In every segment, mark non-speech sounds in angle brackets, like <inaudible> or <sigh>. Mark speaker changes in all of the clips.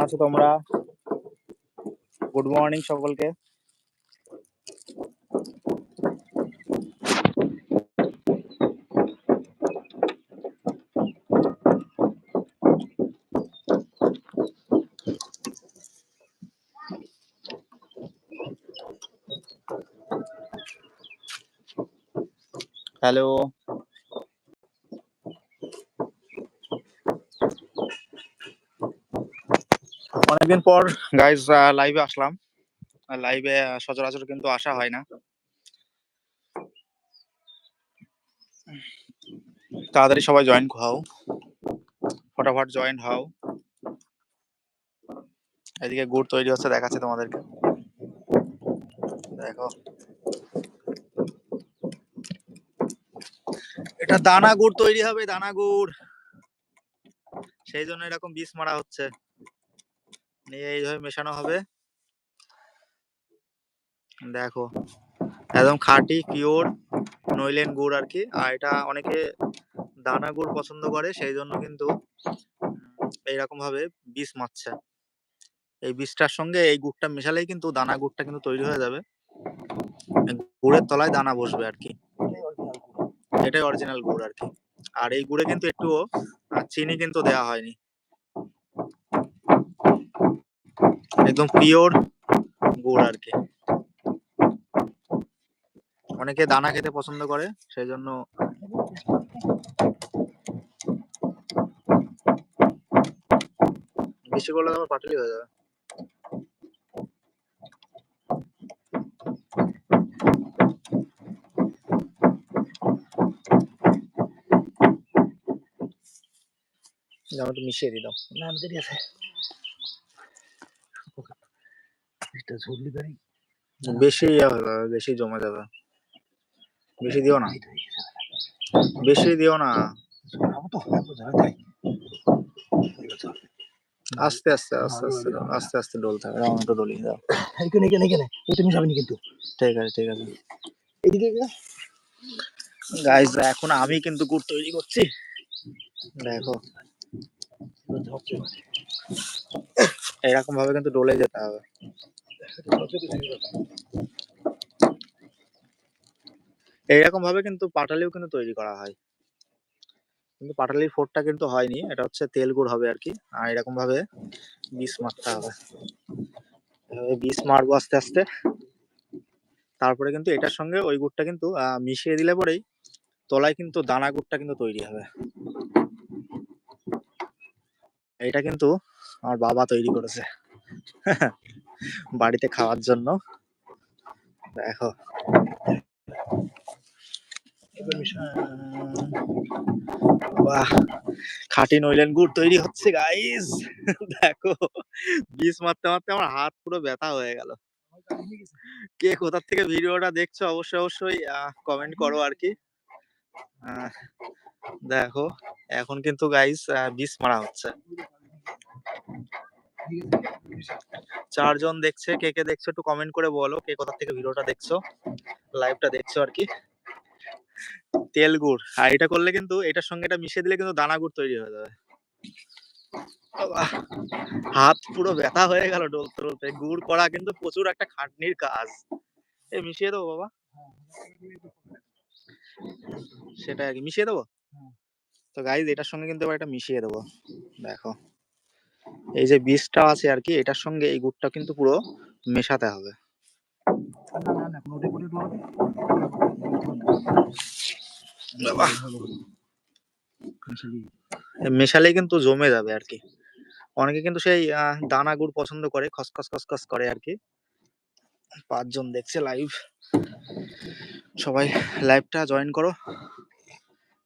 Speaker 1: আছো তোমরা। Good morning সকলকে। হ্যালো অনেকদিন পর গাইজ লাইভে আসলাম। লাইভে সচরাচর কিন্তু আসা হয় না। তাড়াতাড়ি সবাই জয়েন হও। ফটাফট জয়েন হও। এদিকে গুড় তৈরি হচ্ছে, দেখাচ্ছে তোমাদেরকে। দেখো। এটা দানা গুড় তৈরি হবে, দানা গুড়। সেই জন্য এরকম বিষ মারা হচ্ছে। নিয়ে এইভাবে মেশানো হবে। দেখো, একদম খাঁটি পিওর নইলেন গুড় আর কি। আর এটা অনেকে দানা গুড় পছন্দ করে, সেই জন্য কিন্তু এইরকম ভাবে বীজ মারছে। এই বীজটার সঙ্গে এই গুড়টা মেশালেই কিন্তু দানা গুড়টা কিন্তু তৈরি হয়ে যাবে। গুড়ের তলায় দানা বসবে আর কি। এটাই অরিজিনাল গুড় আর কি। আর এই গুড়ে কিন্তু একটুও চিনি কিন্তু দেওয়া হয়নি। একদম পিওর গুড় আর কি। অনেকে দানা খেতে পছন্দ করে সেই জন্য বেশি করলে তো আবার পাটালি হয়ে যাবে। মিশিয়ে দাও।
Speaker 2: না আমি আছে গাড়ি
Speaker 1: বেশি বেশি জমে যাবে। বেশি দিও না। বেশি দিও না। আস্তে আস্তে আস্তে আস্তে আস্তে আস্তে দাও।
Speaker 2: এখানে এখানে এখানে। না কিন্তু।
Speaker 1: ঠিক আছে ঠিক আছে।
Speaker 2: এদিকে।
Speaker 1: এখন আমি কিন্তু গুড় তৈরি করছি। দেখো। এরকম ভাবে কিন্তু ডলে যেতে হবে
Speaker 2: ঝরছে তো সেই ব্যাপার।
Speaker 1: এইরকম ভাবে কিন্তু পাটালিও কিন্তু তৈরি করা হয়। কিন্তু পাটালির ফোরটা কিন্তু হয়নি, এটা হচ্ছে তেল গুড় হবে আর কি আর এরকম ভাবে বিষ মারতে হবে। বিষ মারবো আস্তে আস্তে। তারপরে কিন্তু এটার সঙ্গে ওই গুড়টা কিন্তু মিশিয়ে দিলে পরেই তলায় কিন্তু দানা গুড়টা কিন্তু তৈরি হবে। এটা কিন্তু আমার বাবা তৈরি করেছে। <laughs> বাড়িতে খাওয়ার জন্য। দেখো। বাহ! খাঁটি নইলেন গুড় তৈরি হচ্ছে গাইস দেখো, বিষ মারতে মারতে আমার হাত পুরো ব্যথা হয়ে গেল। কে কোথা থেকে ভিডিওটা দেখছ? অবশ্যই অবশ্যই কমেন্ট করো আর কি। দেখো, এখন কিন্তু গাইস বিষ মারা হচ্ছে। চারজন দেখছে কে কে দেখছ একটু কমেন্ট করে বলো কে কোথা থেকে ভিডিওটা দেখছ লাইভটা দেখছ আর কি। তেল গুড় আর এটা করলে কিন্তু এটার সঙ্গে এটা মিশিয়ে দিলে কিন্তু দানা গুড় তৈরি হয়ে যাবে। হাত পুরো ব্যথা হয়ে গেল ডলতে ডলতে গুড় করা কিন্তু প্রচুর একটা খাটনির কাজ। এ মিশিয়ে দেবো বাবা? সেটা আর কি মিশিয়ে দেবো? তো গাইজ এটার সঙ্গে কিন্তু এবার এটা মিশিয়ে দেবো। দেখো। এই যে বীজটা আছে আর কি এটার সঙ্গে এই গুড়টা কিন্তু পুরো মেশাতে হবে। মেশালেই কিন্তু জমে যাবে আর কি অনেকে কিন্তু সেই দানা গুড় পছন্দ করে, খসখস খসখস করে আর কি পাঁচজন দেখছে লাইভ সবাই লাইভটা জয়েন করো।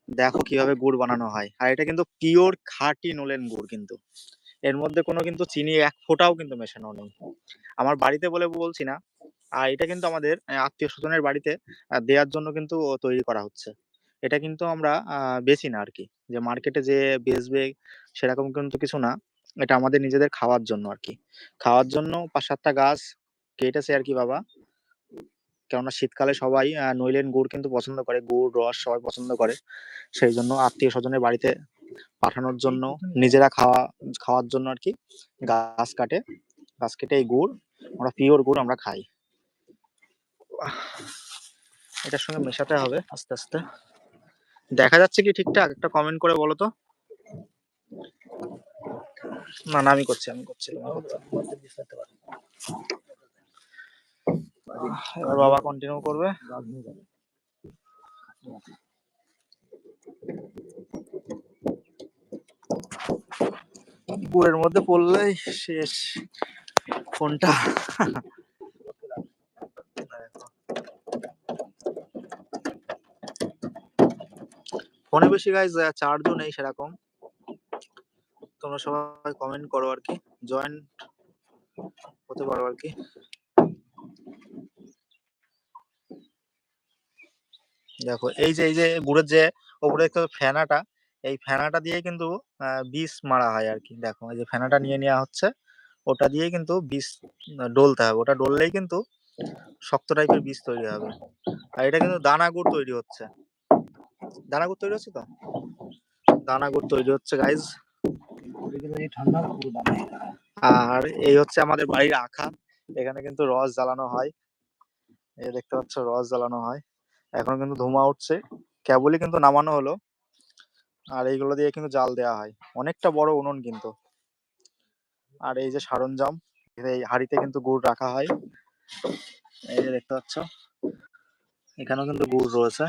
Speaker 1: দেখো কীভাবে গুড় বানানো হয়। আর এটা কিন্তু পিওর খাঁটি নোলেন গুড় কিন্তু। এর মধ্যে কোনো কিন্তু চিনি এক ফোঁটাও কিন্তু মেশানো নেই। আমার বাড়িতে বলে বলছি না, আর এটা কিন্তু আমাদের আত্মীয় স্বজনের বাড়িতে দেওয়ার জন্য কিন্তু তৈরি করা হচ্ছে। এটা কিন্তু আমরা বেচি না আর কি যে মার্কেটে যে বেচবে সেরকম কিন্তু কিছু না। এটা আমাদের নিজেদের খাওয়ার জন্য আর কি খাওয়ার জন্য পাঁচ সাতটা গাছ কেটেছে আর কি বাবা। কেননা শীতকালে সবাই নইলেন, গুড় কিন্তু পছন্দ করে। গুড়, রস সবাই পছন্দ করে। সেই জন্য আত্মীয় স্বজনের বাড়িতে পাঠানোর জন্য, নিজেরা খাওয়া, খাওয়ার জন্য আর কি গাছ কাটে। গাছ কেটে এই গুড়, আমরা পিওর গুড় আমরা খাই। এটার সঙ্গে মেশাতে হবে আস্তে আস্তে। দেখা যাচ্ছে কি ঠিকঠাক? একটা কমেন্ট করে বলো তো। না না, আমি করছি আমি করছি বাবা কন্টিনিউ করবে। গুড়ের মধ্যে পড়লেই শেষ। ফোনটা ফোনে বেশি গাইজ চার্জও নেই সেরকম। তোমরা সবাই কমেন্ট করো আর কি। জয়েন্ট হতে পারো আর কি। দেখো, এই যে এই যে, গুড়ের যে ওপরে দেখতে ফেনাটা এই ফেনাটা দিয়ে কিন্তু বিষ মারা হয় আর কি দেখো এই যে ফেনাটা নিয়ে নেওয়া হচ্ছে ওটা দিয়ে কিন্তু বিষ ডলতে হবে। ওটা ডললেই কিন্তু শক্ত টাইপের বীজ তৈরি হবে। আর এটা কিন্তু দানা গুড় তৈরি হচ্ছে। দানা গুড় তৈরি হচ্ছে তো? দানা গুড় তৈরি হচ্ছে গাইজ আর এই হচ্ছে আমাদের বাড়ির আখা। এখানে কিন্তু রস জ্বালানো হয়। এই দেখতে পাচ্ছ রস জ্বালানো হয়। এখন কিন্তু ধোঁয়া উঠছে। কেবলই কিন্তু নামানো হলো। আর এইগুলো দিয়ে কিন্তু জাল দেওয়া হয়। অনেকটা বড় উনুন কিন্তু। আর এই যে সরঞ্জাম, এই হাঁড়িতে কিন্তু গুড় রাখা হয়। এই যে দেখতে পাচ্ছ, এখানেও কিন্তু গুড় রয়েছে।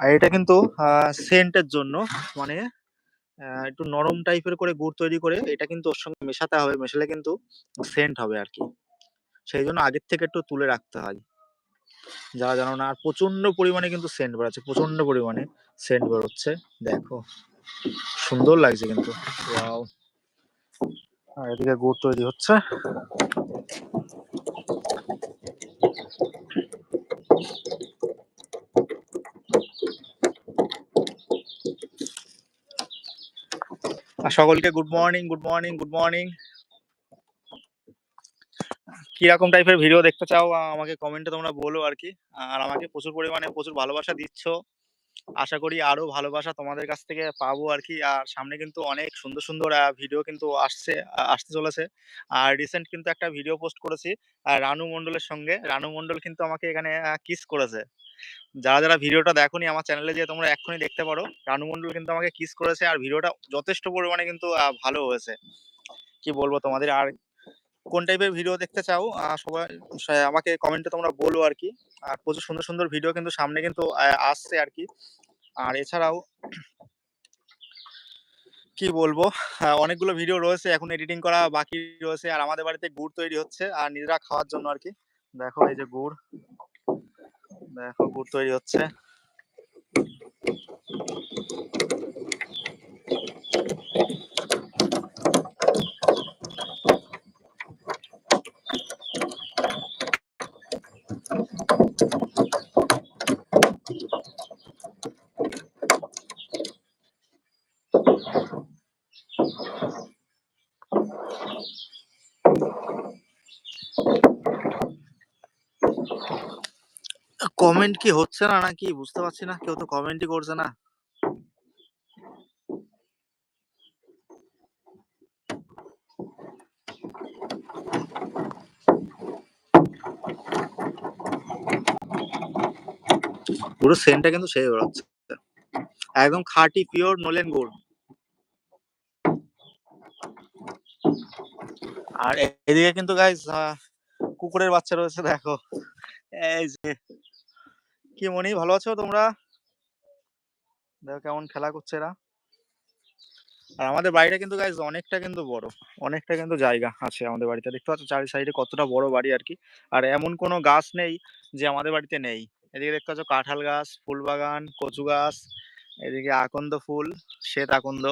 Speaker 1: আর এটা কিন্তু সেন্টের জন্য মানে একটু নরম টাইপের করে গুড় তৈরি করে এটা কিন্তু ওর সঙ্গে মেশাতে হবে, মেশালে কিন্তু সেন্ট হবে আর কি। সেই জন্য আগের থেকে একটু তুলে রাখতে হয়। যারা জানো না, আর প্রচণ্ড পরিমাণে কিন্তু সেন্ট বেরোচ্ছে প্রচণ্ড পরিমাণে সেন্ট বেরোচ্ছে। দেখো, সুন্দর লাগছে কিন্তু। ওয়াও আর এদিকে গুড় তৈরি হচ্ছে। সকলকে good morning good morning good morning কীরকম টাইপের ভিডিও দেখতে চাও আমাকে কমেন্টে তোমরা বলো আর কি। আর আমাকে প্রচুর পরিমাণে প্রচুর ভালোবাসা দিচ্ছ। আশা করি আরও ভালোবাসা তোমাদের কাছ থেকে পাবো আর কি। আর সামনে কিন্তু অনেক সুন্দর সুন্দর ভিডিও কিন্তু আসছে আসতে চলেছে। আর রিসেন্ট কিন্তু একটা ভিডিও পোস্ট করেছি রানু মণ্ডলের সঙ্গে। রানু মণ্ডল কিন্তু আমাকে এখানে কিস করেছে। যারা যারা ভিডিওটা দেখোনি আমার চ্যানেলে যে তোমরা এক্ষুনি দেখতে পারো। রানু মণ্ডল কিন্তু আমাকে কিস করেছে আর ভিডিওটা যথেষ্ট পরিমাণে কিন্তু ভালো হয়েছে। কি বলব তোমাদের? আর কোন টাইপের ভিডিও দেখতে চাও সবাই আমাকে কমেন্টে তোমরা বলো আর কি আর প্রচুর সুন্দর সুন্দর ভিডিও কিন্তু সামনে কিন্তু আসছে আর কি আর এছাড়াও, কি বলব অনেকগুলো ভিডিও রয়েছে, এখন এডিটিং করা বাকি রয়েছে, আর আমাদের বাড়িতে গুড় তৈরি হচ্ছে, আর নিজেরা খাওয়ার জন্য আর কি দেখো এই যে গুড়, দেখো গুড় তৈরি হচ্ছে। কমেন্ট কি হচ্ছে না নাকি? বুঝতে পারছি না, কেউ তো কমেন্টই করছে না। পুরো সেন্টটা কিন্তু সেই বেরোচ্ছে। একদম খাঁটি পিওর নলেন গুড় আর এদিকে কিন্তু গাইস কুকুরের বাচ্চা রয়েছে, দেখো। এই যে। কি মনি ভালো আছো তোমরা? দেখো কেমন খেলা করছে এরা। আর আমাদের বাড়িটা কিন্তু গাইজ অনেকটা কিন্তু বড়, অনেকটা কিন্তু জায়গা আছে আমাদের বাড়িতে। দেখতে পাচ্ছ চারি সাইডে কতটা বড় বাড়ি আর কি। আর এমন কোনো গাছ নেই যে আমাদের বাড়িতে নেই। এদিকে দেখতে পাচ্ছ কাঁঠাল গাছ, ফুল বাগান, কচু গাছ, এদিকে আকন্দ ফুল, শ্বেত আকন্দ।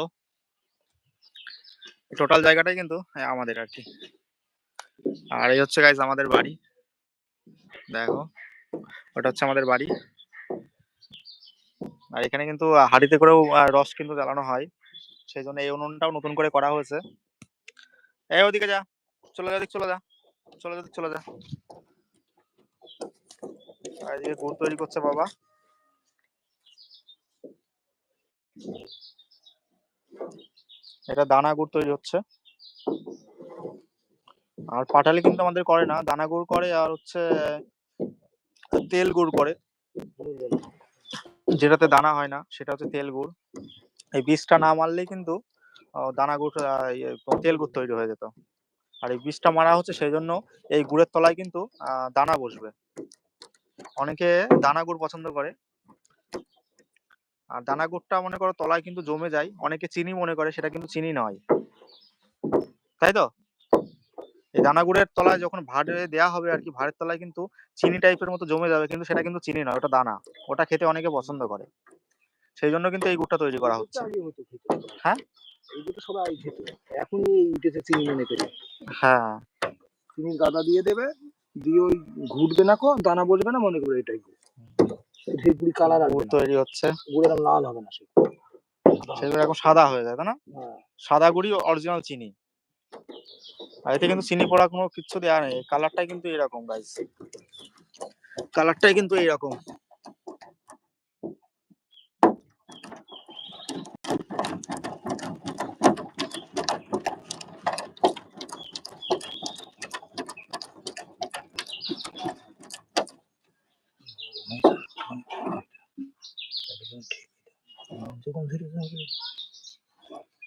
Speaker 1: টোটাল জায়গাটাই কিন্তু আমাদের আর কি। আর এই হচ্ছে গাইজ আমাদের বাড়ি। দেখো। ওটা হচ্ছে আমাদের বাড়ি। আর এখানে কিন্তু হাঁড়িতে করেও রস কিন্তু জ্বালানো হয়। সেই জন্য এই উনুনটাও নতুন করে করা হয়েছে। এই ওদিকে যা, চলে যা চলে যা চলে যা চলে যা। গুড় তৈরি করছে বাবা। এটা দানা গুড় তৈরি হচ্ছে। আর পাটালি কিন্তু আমাদের করে না, দানা গুড় করে, আর হচ্ছে তেল গুড় করে। যেটাতে দানা হয় না সেটা হচ্ছে তেল গুড়। এই বীজটা না মারলেই কিন্তু দানা গুড় ইয়ে, তেল গুড় তৈরি হয়ে যেত। আর এই বীজটা মারা হচ্ছে সেই জন্য এই গুড়ের তলায় কিন্তু দানা বসবে। অনেকে দানা গুড় পছন্দ করে। আর দানা গুড়টা মনে করো তলায় কিন্তু জমে যায়। অনেকে চিনি মনে করে সেটা কিন্তু চিনি নয়। তাই তো? এই দানা গুড়ের তলায় যখন ভাড়ে দেওয়া হবে আর কি ভাড়ের তলায় কিন্তু চিনি টাইপের মতো জমে যাবে কিন্তু সেটা কিন্তু চিনি নয় ওটা দানা। ওটা খেতে অনেকে পছন্দ করে। সেই জন্য কিন্তু এই গুড়টা তৈরি করা হচ্ছে। হ্যাঁ?
Speaker 2: সবাই এখনই উঠেছে চিনি মনে করে
Speaker 1: হ্যাঁ।
Speaker 2: চিনি গাদা দিয়ে দেবে দিয়ে ওই ঘুরবে না কো দানা বলবে না মনে এটাই কালার
Speaker 1: তৈরি হচ্ছে।
Speaker 2: গুড়ের লাল হবে না
Speaker 1: সেগুলো এখন সাদা হয়ে যায় তাই না?
Speaker 2: হ্যাঁ।
Speaker 1: সাদা গুড়ি অরিজিনাল চিনি। আর এতে কিন্তু চিনি পড়া কোনো কিছু দেওয়া নেই। কালারটাই কিন্তু এরকম গাইস কালারটাই কিন্তু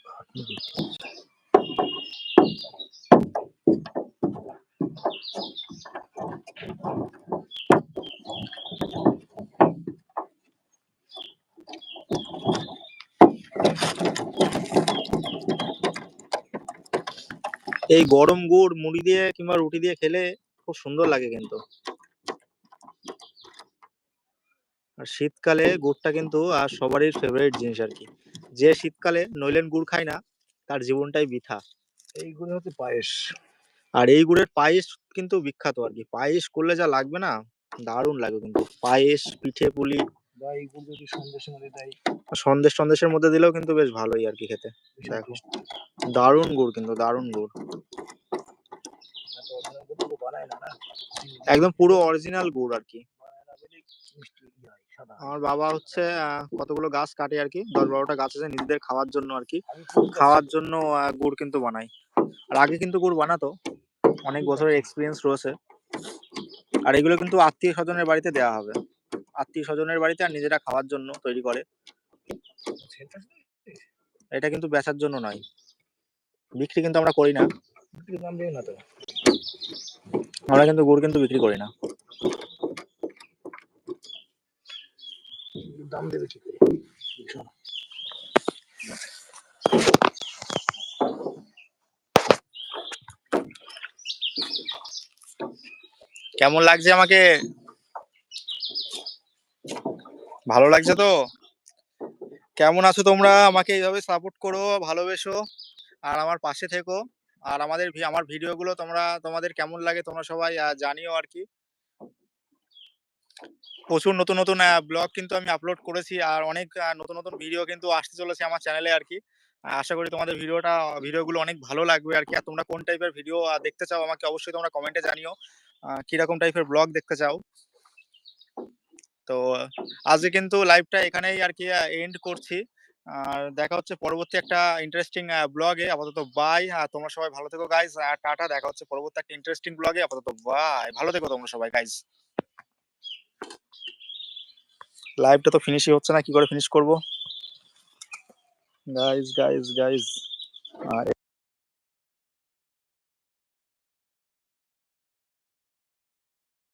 Speaker 2: খাটনি দেখতে
Speaker 1: এই গরম গুড়, মুড়ি দিয়ে কিংবা রুটি দিয়ে খেলে খুব সুন্দর লাগে কিন্তু। আর শীতকালে গুড়টা কিন্তু আর সবারই ফেভারিট জিনিস আর কি। যে শীতকালে নইলেন গুড় খায় না, তার জীবনটাই বৃথা।
Speaker 2: এইগুলো হচ্ছে পায়েস।
Speaker 1: আর এই গুড়ের পায়েস কিন্তু বিখ্যাত আর কি পায়েস করলে যা লাগবে না দারুণ লাগে কিন্তু। পায়েস পিঠে পুলি সন্দেশ সন্দেশের মধ্যে দিলেও কিন্তু বেশ ভালোই আর কি খেতে। দারুণ গুড় কিন্তু দারুণ গুড়।
Speaker 2: বানায়
Speaker 1: একদম পুরো অরিজিনাল গুড় আর কি
Speaker 2: বানায়
Speaker 1: আমার বাবা হচ্ছে কতগুলো গাছ কাটে আর কি দশ বারোটা গাছ আছে নিজেদের খাওয়ার জন্য আর কি খাওয়ার জন্য গুড় কিন্তু বানাই আর আগে কিন্তু গুড় বানাতো। অনেক বছরের এক্সপিরিয়েন্স রয়েছে। আর এগুলো কিন্তু আত্মীয় স্বজনের বাড়িতে দেওয়া হবে। আত্মীয় স্বজনের বাড়িতে আর নিজেরা খাওয়ার জন্য তৈরি করে। এটা কিন্তু বেচার জন্য নয়। বিক্রি কিন্তু আমরা করি না। আমরা কিন্তু গুড় কিন্তু বিক্রি করি না।
Speaker 2: দাম দেবে কি
Speaker 1: কেমন লাগছে আমাকে? ভালো লাগছে তো? কেমন আছো তোমরা? আমাকে এইভাবে সাপোর্ট করো, ভালোবেসো, আর আমার পাশে থেকো। আর আমাদের আমার ভিডিওগুলো তোমরা, তোমাদের কেমন লাগে তোমরা সবাই জানিও আর কি। প্রচুর নতুন নতুন ব্লগ কিন্তু আমি আপলোড করেছি, আর অনেক নতুন নতুন ভিডিও কিন্তু আসতে চলেছে আমার চ্যানেলে আর কি। আশা করি তোমাদের ভিডিওটা, ভিডিওগুলো অনেক ভালো লাগবে আর কি। আর তোমরা কোন টাইপের ভিডিও দেখতে চাও আমাকে অবশ্যই তোমরা কমেন্টে জানিও। কীরকম টাইপের ব্লগ দেখতে চাও? তো, আজকে কিন্তু লাইভটা এখানেই আর কি এন্ড করছি। আর দেখা হচ্ছে পরবর্তী একটা ইন্টারেস্টিং ব্লগে আপাতত বাই আর তোমরা সবাই ভালো থেকো গাইস আর টাটা। দেখা হচ্ছে পরবর্তী একটা ইন্টারেস্টিং ব্লগে আপাতত বাই ভালো থেকো তোমরা সবাই গাইস লাইভটা তো ফিনিশই হচ্ছে না, কি করে ফিনিশ করব? Guys guys guys